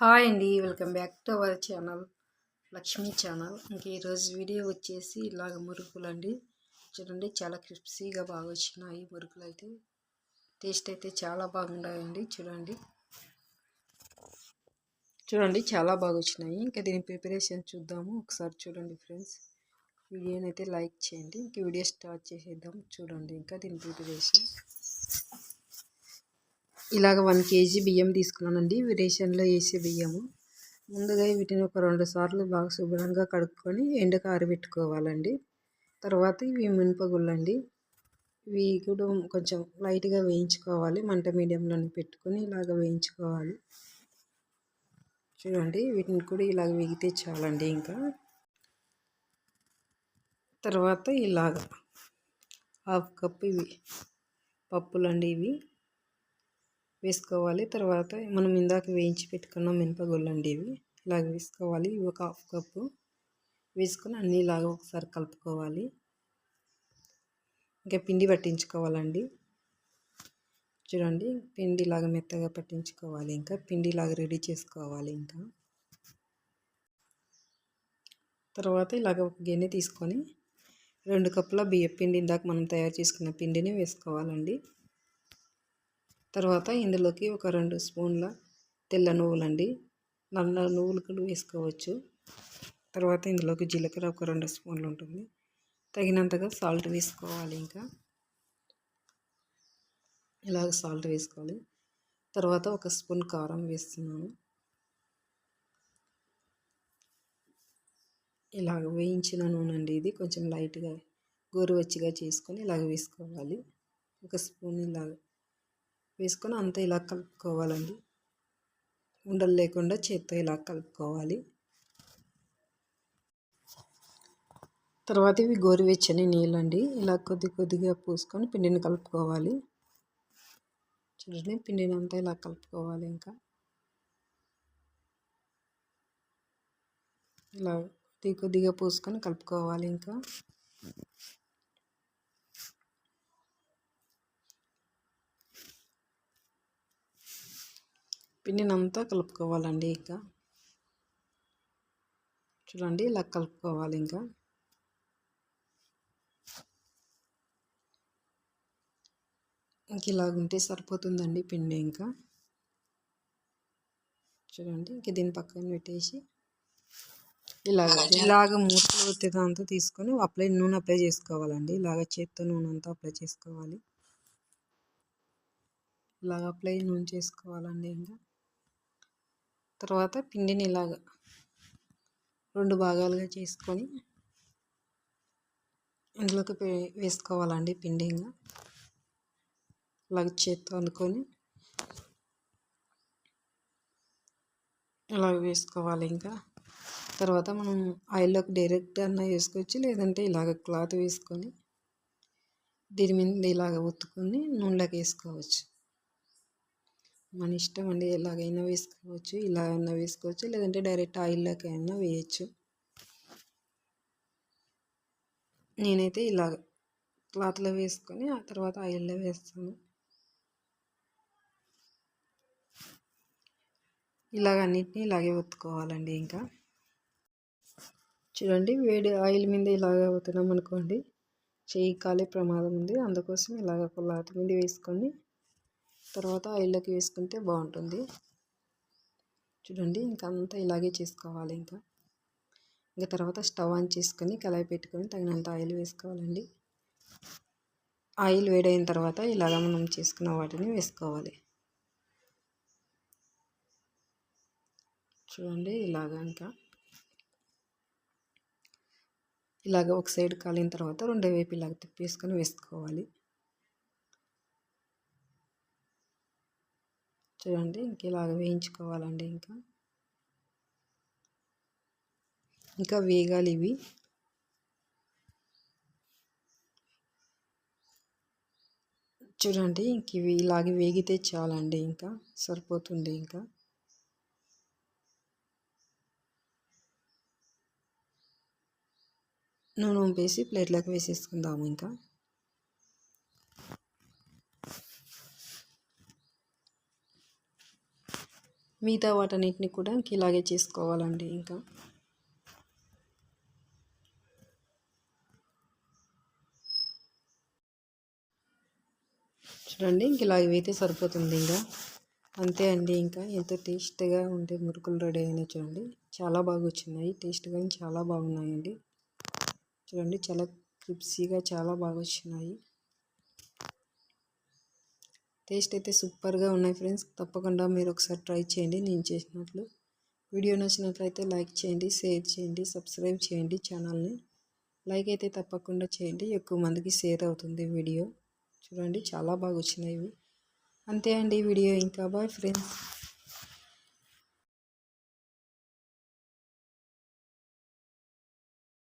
Hi అండి welcome back to our channel Lakshmi channel. ఇంక ఈరోజు వీడియో వచ్చేసి ఇలాగ మురుకులు అండి చూడండి చాలా క్రిస్పీగా బాగా వచ్చినాయి మురుకులు అయితే. టేస్ట్ అయితే చాలా బాగున్నాయండి చూడండి. చూడండి చాలా బాగా వచ్చినాయి. ఇంకా దీని ప్రిపరేషన్ చూద్దాము. ఒకసారి చూడండి ఫ్రెండ్స్. వీడియోని అయితే లైక్ చేయండి. ఇంక వీడియో స్టార్ట్ చేసేద్దాం. చూడండి ఇంకా దీని ప్రిపరేషన్. ఇలాగ వన్ కేజీ బియ్యం తీసుకున్నానండి. రేషన్లో వేసే బియ్యము. ముందుగా వీటిని ఒక రెండు సార్లు బాగా శుభ్రంగా కడుక్కొని ఎండకు ఆరబెట్టుకోవాలండి తర్వాత ఇవి మినపగుళ్ళండి. ఇవి కూడా కొంచెం లైట్గా వేయించుకోవాలి. మంట మీడియంలోనే పెట్టుకొని ఇలాగ వేయించుకోవాలి. చూడండి వీటిని కూడా ఇలాగ వేగితే చాలండి ఇంకా. తర్వాత ఇలాగ హాఫ్ కప్ ఇవి పప్పులండి ఇవి. వేసుకోవాలి. తర్వాత మనం ఇందాక వేయించి పెట్టుకున్న మినపగుళ్ళండి ఇవి. ఇలాగ వేసుకోవాలి. ఇవి ఒక హాఫ్ కప్పు వేసుకొని అన్నీ ఇలాగ ఒకసారి కలుపుకోవాలి. ఇంకా పిండి పట్టించుకోవాలండి. చూడండి పిండి ఇలాగ మెత్తగా పట్టించుకోవాలి ఇంకా. పిండి ఇలాగ రెడీ చేసుకోవాలి ఇంకా. తర్వాత ఇలాగ ఒక గిన్నె తీసుకొని రెండు కప్పుల బియ్య పిండి ఇందాక మనం తయారు చేసుకున్న పిండిని వేసుకోవాలండి. తర్వాత ఇందులోకి ఒక రెండు స్పూన్ల తెల్ల నువ్వులండి. నల్ల నువ్వులు కూడా వేసుకోవచ్చు. తర్వాత ఇందులోకి జీలకర్ర ఒక రెండు స్పూన్లు ఉంటుంది. తగినంతగా సాల్ట్ వేసుకోవాలి ఇంకా. ఇలాగ సాల్ట్ వేసుకోవాలి. తర్వాత ఒక స్పూన్ కారం వేస్తున్నాను. ఇలాగ వేయించిన నూనె అండి ఇది. కొంచెం లైట్గా గోరువెచ్చగా చేసుకొని ఇలాగ వేసుకోవాలి. ఒక స్పూన్ ఇలాగ వేసుకొని అంతా ఇలా కలుపుకోవాలండి. ఉండలు లేకుండా చేత్తో ఇలా కలుపుకోవాలి. తర్వాత ఇవి గోరువెచ్చని నీళ్ళండి. ఇలా కొద్ది కొద్దిగా పూసుకొని పిండిని కలుపుకోవాలి. చూడండి పిండిని అంతా ఇలా కలుపుకోవాలి ఇంకా. ఇలా కొద్ది కొద్దిగా పూసుకొని కలుపుకోవాలి ఇంకా. పిండినంతా కలుపుకోవాలండి ఇంకా. చూడండి ఇలా కలుపుకోవాలి ఇంకా. ఇంక ఇలాగుంటే సరిపోతుందండి పిండి ఇంకా. చూడండి ఇంక దీని పక్కన పెట్టేసి ఇలాగ ఇలాగ మూతలు వచ్చే తీసుకొని అప్లై నూనె అప్లై చేసుకోవాలండి. ఇలాగ చేత్తో నూనె అంతా అప్లై చేసుకోవాలి. ఇలాగ అప్లై నూనె చేసుకోవాలండి ఇంకా. తర్వాత పిండిని ఇలాగ రెండు భాగాలుగా చేసుకొని ఇందులోకి వేసుకోవాలండి పిండి ఇంకా ఇలాగ చేత్తో అనుకొని ఇలాగ వేసుకోవాలి ఇంకా. తర్వాత మనం ఆయిల్లోకి డైరెక్ట్ అన్న వేసుకోవచ్చు లేదంటే ఇలాగ క్లాత్ వేసుకొని దీని మీద ఇలాగ ఒత్తుకొని నూనెలోకి వేసుకోవచ్చు. మన ఇష్టం అండి ఎలాగైనా వేసుకోవచ్చు ఇలా అయినా వేసుకోవచ్చు లేదంటే డైరెక్ట్ ఆయిల్లోకి అయినా వేయచ్చు. నేనైతే ఇలాగ క్లాత్లో వేసుకొని ఆ తర్వాత ఆయిల్లో వేస్తాను. ఇలాగ అన్నిటినీ ఇలాగే ఒత్తుకోవాలండి ఇంకా. చూడండి వేడి ఆయిల్ మీద ఇలాగ ఒత్తినాం అనుకోండి చెయ్యి కాలే ప్రమాదం ఉంది. అందుకోసం ఇలాగ క్లాత్ మీద వేసుకొని తర్వాత ఆయిల్లోకి వేసుకుంటే బాగుంటుంది. చూడండి ఇంకా అంతా ఇలాగే చేసుకోవాలి ఇంకా. ఇంకా తర్వాత స్టవ్ ఆన్ చేసుకొని కళాయి పెట్టుకొని తగినంత ఆయిల్ వేసుకోవాలండి. ఆయిల్ వేడైన తర్వాత ఇలాగ మనం చేసుకున్న వాటిని వేసుకోవాలి. చూడండి ఇలాగ ఇంకా. ఇలాగ ఒక సైడ్ కాలిన తర్వాత రెండో వైపు ఇలాగ తిప్పేసుకొని వేసుకోవాలి. చూడండి ఇంక ఇలాగ వేయించుకోవాలండి ఇంకా. ఇంకా వేగాలి ఇవి. చూడండి ఇంక ఇవి ఇలాగే వేగితే చాలండి ఇంకా సరిపోతుంది ఇంకా. నూనె వేసి ప్లేట్లోకి వేసేసుకుందాము ఇంకా. మిగతా వాటన్నిటిని కూడా ఇలాగే చేసుకోవాలండి ఇంకా. చూడండి ఇంక ఇలా ఇవైతే సరిపోతుంది ఇంకా. అంతే అండి ఇంకా. ఎంతో టేస్ట్గా ఉండే మురుకులు రెడీ అయినాయి చూడండి. చాలా బాగా వచ్చినాయి. టేస్ట్గా చాలా బాగున్నాయండి. చూడండి చాలా క్రిప్సీగా చాలా బాగా వచ్చినాయి. టేస్ట్ అయితే సూపర్గా ఉన్నాయి ఫ్రెండ్స్. తప్పకుండా మీరు ఒకసారి ట్రై చేయండి. నేను చేసినట్లు. వీడియో నచ్చినట్లయితే లైక్ చేయండి షేర్ చేయండి సబ్స్క్రైబ్ చేయండి ఛానల్ని. లైక్ అయితే తప్పకుండా చేయండి. ఎక్కువ మందికి షేర్ అవుతుంది వీడియో. చూడండి చాలా బాగా వచ్చినాయి అంతే అండి వీడియో. ఇంకా బాయ్ ఫ్రెండ్స్.